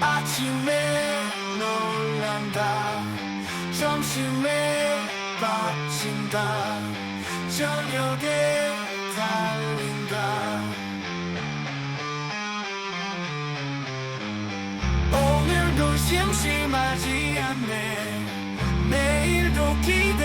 아침에 놀란다. 점심에 빠진다. 저녁에 달린다. 오늘도 심심하지 않네. 내일도 기대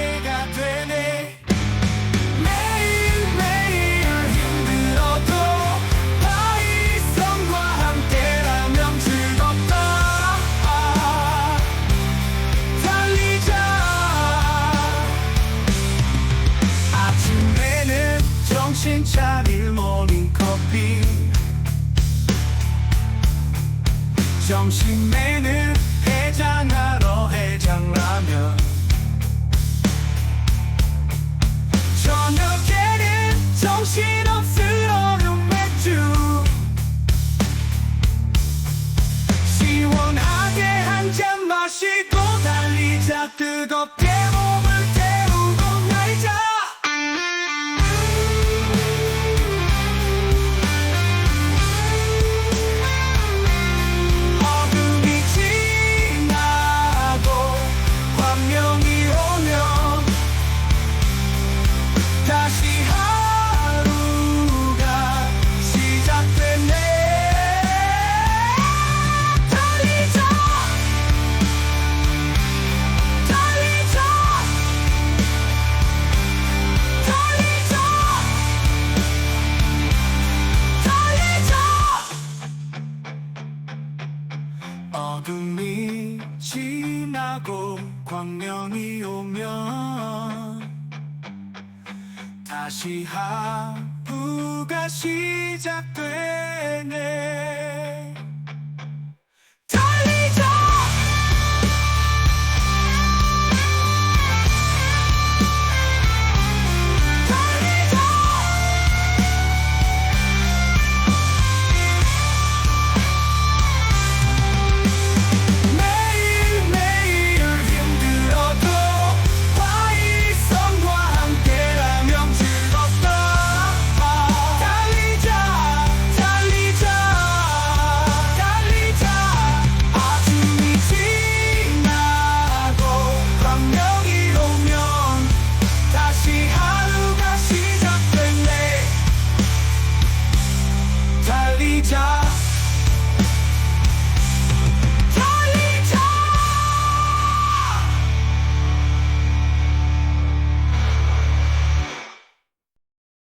점심에는 해장하러 해장라면. 저녁에는 정신없을 얼음 맥주 시원하게 한 잔 마시고 달리자 뜨겁게 지나고 광명이 오면 다시 하루가 시작되네